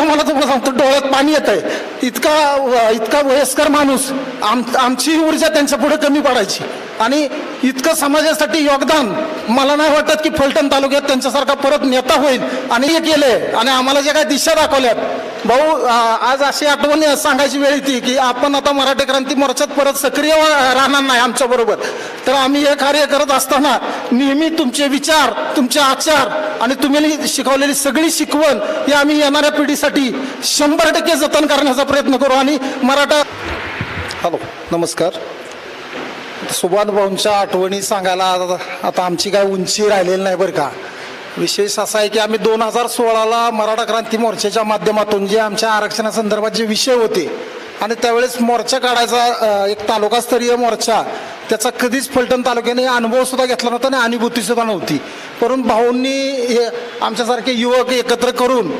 तुम्हाला मला तुम्हाला सांगतो डोळ्यात पाणी येत आहे इतका इतका वयस्कर माणूस आम आमची ऊर्जा त्यांच्या पुढे कमी पडायची. आणि इतकं समाजासाठी योगदान मला नाही वाटत की फलटण तालुक्यात त्यांच्यासारखा परत नेता होईल. आणि हे केले आणि आम्हाला जे काही दिशा दाखवल्यात भाऊ आज अशी आठवण सांगायची वेळ येते की आपण आता मराठी क्रांती मोर्चात परत सक्रिय राहणार नाही आमच्या बरोबर. तर आम्ही हे कार्य करत असताना नेहमी तुमचे विचार तुमचे आचार आणि तुम्ही शिकवलेली सगळी शिकवण ही आम्ही येणाऱ्या पिढीसाठी शंभर टक्के जतन करण्याचा प्रयत्न करू आणि मराठा हॅलो नमस्कार. सुभाष भाऊंच्या आठवणी सांगायला आता- आता आमची काय उंची राहिलेली नाही बरं का. विशेष असा आहे की आम्ही दोन हजार सोळाला मराठा क्रांती मोर्चाच्या माध्यमातून जे आमच्या आरक्षणासंदर्भात जे विषय होते आणि त्यावेळेस मोर्चा काढायचा एक तालुकास्तरीय मोर्चा त्याचा कधीच फलटण तालुक्याने अनुभवसुद्धा घेतला नव्हता आणि अनुभूतीसुद्धा नव्हती. परंतु भाऊंनी हे आमच्यासारखे युवक एकत्र करून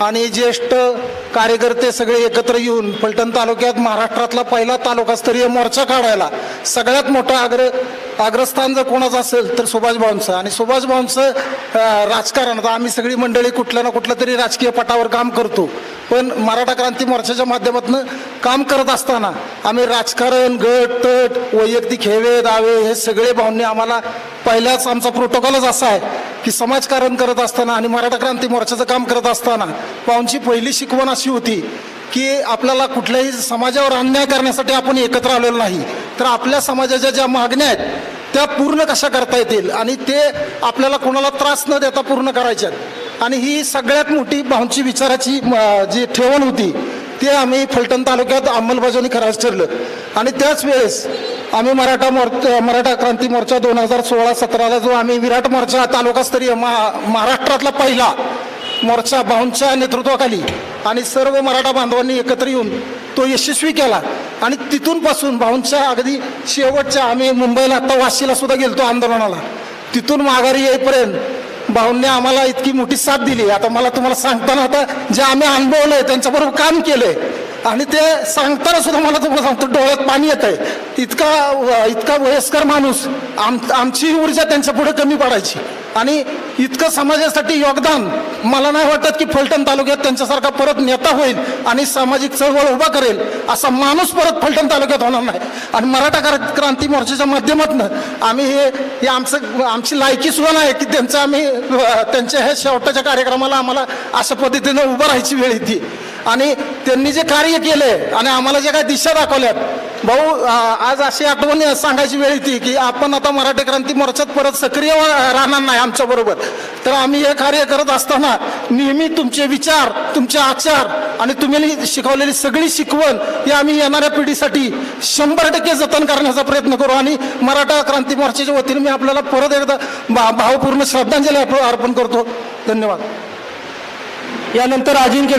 आणि ज्येष्ठ कार्यकर्ते सगळे एकत्र येऊन फलटण तालुक्यात महाराष्ट्रातला पहिला तालुकास्तरीय मोर्चा काढायला सगळ्यात मोठा आग्र अग्रस्थान जर कोणाचं असेल तर सुभाष भाऊंचं. आणि सुभाष भाऊंचं राजकारण आता आम्ही सगळी मंडळी कुठल्या ना कुठल्या तरी राजकीय पटावर काम करतो. पण मराठा क्रांती मोर्चाच्या माध्यमातून काम करत असताना आम्ही राजकारण गट तट वैयक्तिक हेवे दावे हे सगळे भाऊंनी आम्हाला पहिल्याच आमचा प्रोटोकॉलच असा आहे की समाजकारण करत असताना आणि मराठा क्रांती मोर्चाचं काम करत असताना भाऊंची पहिली शिकवण अशी होती की आपल्याला कुठल्याही समाजावर अन्याय करण्यासाठी आपण एकत्र आलेलो नाही. तर आपल्या समाजाच्या ज्या मागण्या आहेत त्या पूर्ण कशा करता येतील? आणि ते आपल्याला कोणाला त्रास न देता पूर्ण करायच्यात आणि ही सगळ्यात मोठी भाऊंची विचाराची जी ठेवण होती ते आम्ही फलटण तालुक्यात अंमलबजावणी करायचं ठरलं. आणि त्याच वेळेस आम्ही मराठा मोर्चा मराठा क्रांती मोर्चा दोन हजार सोळा सतराला जो आम्ही विराट मोर्चा तालुकास्तरीय महा महाराष्ट्रातला पहिला मोर्चा भाऊंच्या नेतृत्वाखाली आणि सर्व मराठा बांधवांनी एकत्र येऊन तो यशस्वी केला. आणि तिथून पासून भाऊंच्या अगदी शेवटच्या आम्ही मुंबईला आत्ता वाशीला सुद्धा गेलतो आंदोलनाला. तिथून माघारी येईपर्यंत भाऊंनी आम्हाला इतकी मोठी साथ दिली. आता मला तुम्हाला सांगताना आता जे आम्ही अनुभवलंय त्यांच्याबरोबर काम केलंय. आणि ते सांगताना सुद्धा मला तुम्हाला सांगतो डोळ्यात पाणी येत आहे इतका इतका वयस्कर माणूस आम आमची ऊर्जा त्यांच्या पुढे कमी पडायची. आणि इतकं समाजासाठी योगदान मला नाही वाटत की फलटण तालुक्यात त्यांच्यासारखा परत नेता होईल आणि सामाजिक चळवळ उभा करेल असा माणूस परत फलटण तालुक्यात होणार नाही. आणि मराठा क्रांती मोर्चाच्या माध्यमातून आम्ही हे हे आमचं आमची लायकी सुद्धा नाही की त्यांचं आम्ही त्यांच्या ह्या शेवटाच्या कार्यक्रमाला आम्हाला अशा पद्धतीनं उभं राहायची वेळ येते. आणि त्यांनी जे कार्य केले आणि आम्हाला जे काही दिशा दाखवल्यात भाऊ आज अशी आठवण सांगायची वेळ येते की आपण आता मराठी क्रांती मोर्चात परत सक्रिय राहणार नाही आमच्याबरोबर तर आम्ही हे कार्य करत असताना नेहमी तुमचे विचार तुमचे आचार आणि तुम्ही शिकवलेली सगळी शिकवण ही आम्ही येणाऱ्या पिढीसाठी शंभर टक्के जतन करण्याचा प्रयत्न करू आणि मराठा क्रांती मोर्चाच्या वतीने मी आपल्याला परत एकदा भा- भावपूर्ण श्रद्धांजली अर्पण करतो. धन्यवाद. यानंतर अजिंक्य